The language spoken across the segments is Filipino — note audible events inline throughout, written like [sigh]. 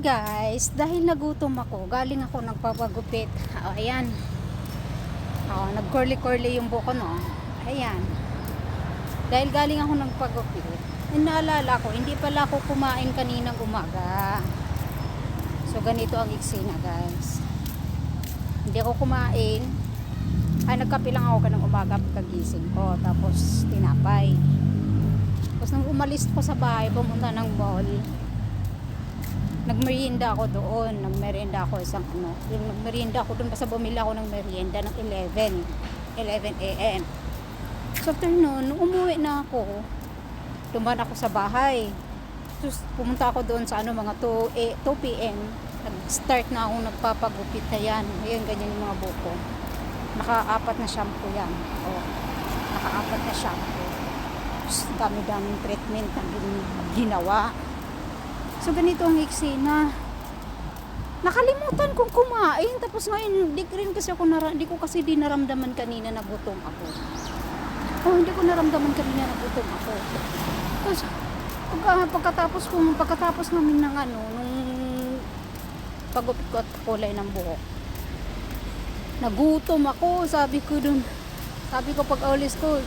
guys, dahil nagutom ako, galing ako nagpapagupit. [laughs] Oh, ayan. Oh, nag-curly-curly yung buko no. Ayan. Dahil galing ako nagpagupit, naalala ko, hindi pala ako kumain kaninang umaga. So, ganito ang eksena guys. Hindi ako kumain. Ay, nagkape lang ako kanang umaga pagkagising ko. Tapos, tinapay. Tapos, nang umalis ko sa bahay, pumunta ng mall, nagmerienda ako doon. Nagmerienda ako isang ano. Yung nagmerienda ako doon basta bumili ako ng merienda ng 11. 11 a.m. So after noon, umuwi na ako, dumaan ako sa bahay. Tapos pumunta ako doon sa ano mga 2, eh, 2 p.m. Nag-start na ako nagpapagupit. Ayan, ayan ganyan yung mga buko. Naka-apat na shampoo yan. Oh, naka-apat na shampoo. Tapos dami-daming treatment na gin- ginawa. So ganito ang eksena. Nakalimutan kong kumain tapos ngayon di rin kasi ako nara, di ko kasi di naramdaman kanina na gutom ako. Oh, hindi ko naramdaman kanina na gutom ako. Tapos pagka, pagkatapos kong pagkatapos namin ng ano nung pagupit ko at kulay ng buhok. Nagutom ako, sabi ko dun. Sabi ko pag alis ko,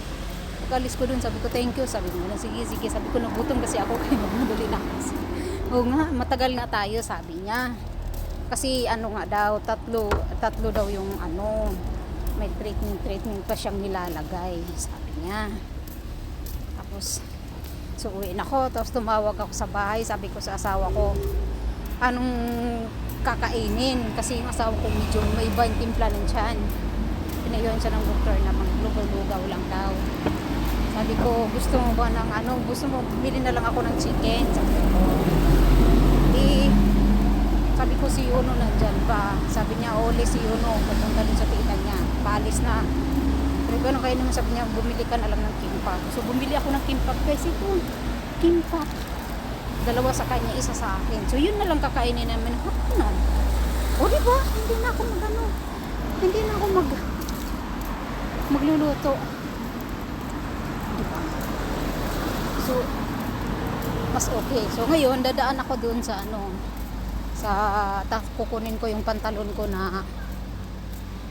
pag alis ko dun, sabi ko thank you. Sabi ko na sige, sige. Sabi ko nagutom kasi ako [laughs] kaya magmadali na kasi. Oo nga, matagal nga tayo, sabi niya. Kasi ano nga daw, tatlo, tatlo daw yung ano, may treatment, treatment pa siyang nilalagay, sabi niya. Tapos, so uwi na ako, tapos tumawag ako sa bahay, sabi ko sa asawa ko, anong kakainin? Kasi yung asawa ko medyo may iba yung timpla ng tiyan. Pinayon siya ng doktor na maglugaw-lugaw lang daw. Sabi ko, gusto mo ba ng ano, gusto mo, bili na lang ako ng chicken. Sabi ko, eh, sabi ko si Yuno nandyan pa. Sabi niya, ole si Yuno, papunta dun sa tita niya. Paalis na. Pero ano kayo naman sabi niya, bumili ka na lang ng kimpap. So bumili ako ng kimpap guys. Ito, kimpap. Dalawa sa kanya, isa sa akin. So yun na lang kakainin namin hapunan. O di ba? Hindi na ako magano. Hindi na ako mag magluluto. Di ba? So, mas okay. So ngayon, dadaan ako doon sa ano, sa ta, kukunin ko yung pantalon ko na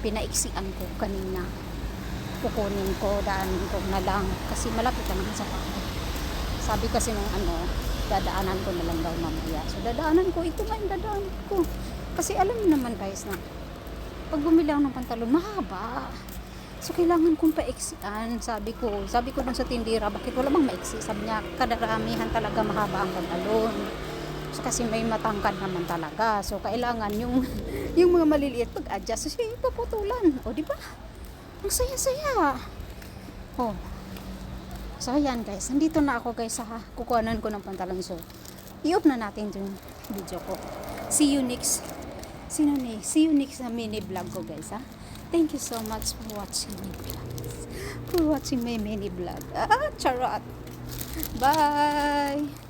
pinaiksian ko kanina. Kukunin ko, daanin ko na lang kasi malapit lang sa bahay. Sabi kasi ng ano, dadaanan ko na lang daw mamaya. So dadaanan ko, ito nga yung dadaanan ko. Kasi alam niyo naman guys na pag bumili ng pantalon, mahaba. So, kailangan kong paiksian. Sabi ko, sabi ko dun sa tindira, bakit wala bang maiksi? Sabi niya, kadaramihan talaga mahaba ang pantalon. So, kasi may matangkad naman talaga. So, kailangan yung, [laughs] yung mga maliliit pag-adjust. So, paputulan. O, di ba? Ang saya-saya. Oh. So, ayan guys. Nandito na ako guys sa kukuhanan ko ng pantalon. So, i-off na natin yung video ko. See you next. Sino ni? See you next sa mini vlog ko guys ha. Thank you so much for watching my vlogs. For watching my mini vlog. Ah, charot. Bye!